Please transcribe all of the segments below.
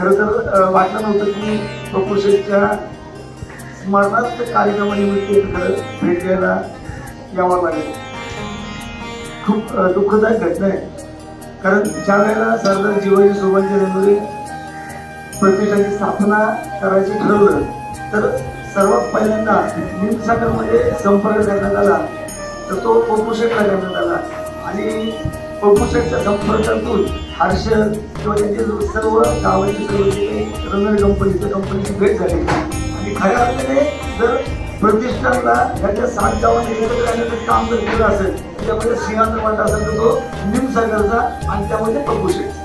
खरं तर वाटलं नव्हतं की प्रभूशेठच्या स्मरणार्थ कार्यक्रमानिमित्त खरं भेट द्यायला यावं लागेल. खूप दुःखदायक घटना आहे. कारण ज्या वेळेला सरदार जीवाजी सोबाजी रेल्वे प्रतिष्ठाची स्थापना करायची ठरवलं तर सर्वात पहिल्यांदा हिंदसागरमध्ये संपर्क करण्यात आला तर तो पप्पूशेठला करण्यात आला. आणि पप्पूशेठच्या संपर्कातून हर्ष किंवा त्यांचे सर्व गावाचे सर्व रंगण काही कंपनीच्या कंपनीची भेट झाली. आणि खऱ्या अर्थाने जर प्रतिष्ठानला त्याच्या सात गावांनी एकत्र आणण्याचं काम जर केलं असेल त्यामध्ये सिंहाचा वाटा असेल तर तो निमसागरचा आणि त्यामध्ये पप्पूशेठ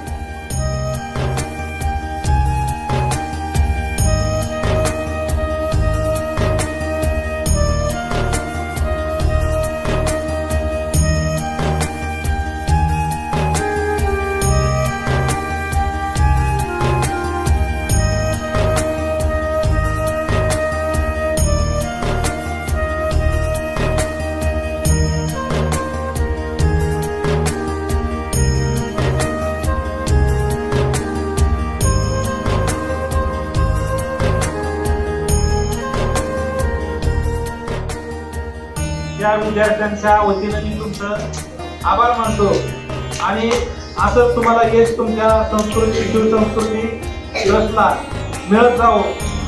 त्या विद्यार्थ्यांच्या वतीनं मी तुमचं आभार मानतो. आणि असं तुम्हाला यश तुमच्या संस्कृती शिवसंस्कृती रसला मिळत जावो.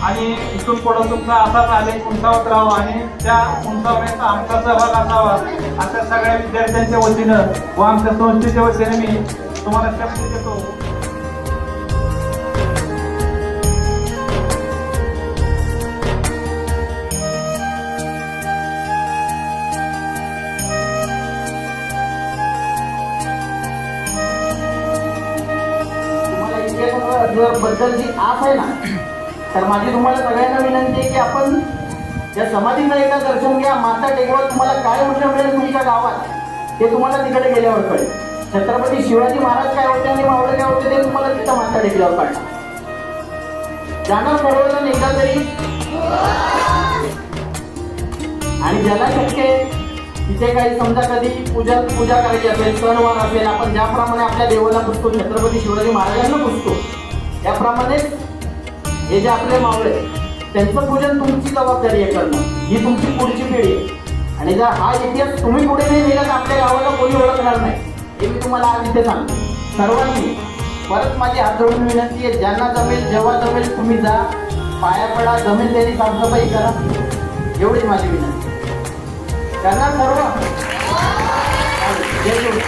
आणि इथून पुढं तुमचा असाच आलेख उंचावत राहावा आणि त्या उंचावण्याचा आमचा सहभाग असावा. अशा सगळ्या विद्यार्थ्यांच्या वतीनं व आमच्या संस्थेच्या वतीने मी तुम्हाला शब्द देतो. इतिहासाबद्दल जी आस आहे ना तर माझी तुम्हाला सगळ्यांना विनंती आहे की आपण या समाधीला एकदा दर्शन घ्या. माता टेकवा तुम्हाला काय ऊर्जा मिळेल तुमच्या गावात ते तुम्हाला तिकडे गेल्यावर कळेल. छत्रपती शिवाजी महाराज काय होते आणि मावळे काय होते ते तुम्हाला तिथं माता टेकल्यावर कळणार जाणार सर्वजण एकदा तरी. आणि ज्याला शक्य आहे तिथे काही समजा कधी पूजा पूजा करायची असेल सणवार असेल आपण ज्याप्रमाणे आपल्या देवाला पुसतो छत्रपती शिवाजी महाराजांना पुसतो त्याप्रमाणे हे जे आपले मावळे त्यांचं पूजन तुमची जबाबदारी आहे करणं. ही तुमची पुढची पिढी आहे. आणि जर हा इतिहास तुम्ही पुढे नाही नेला तर आपल्या गावाला कोणी ओळखणार नाही. हे मी तुम्हाला आज इथे सांगतो. सर्वांनी परत माझी हात जोडून विनंती आहे ज्यांना जमेल जेव्हा जमेल तुम्ही जा. पाया पडा जमेल त्यांनी साफसफाई करा. एवढीच माझी विनंती. करणार सर्व जय गुरु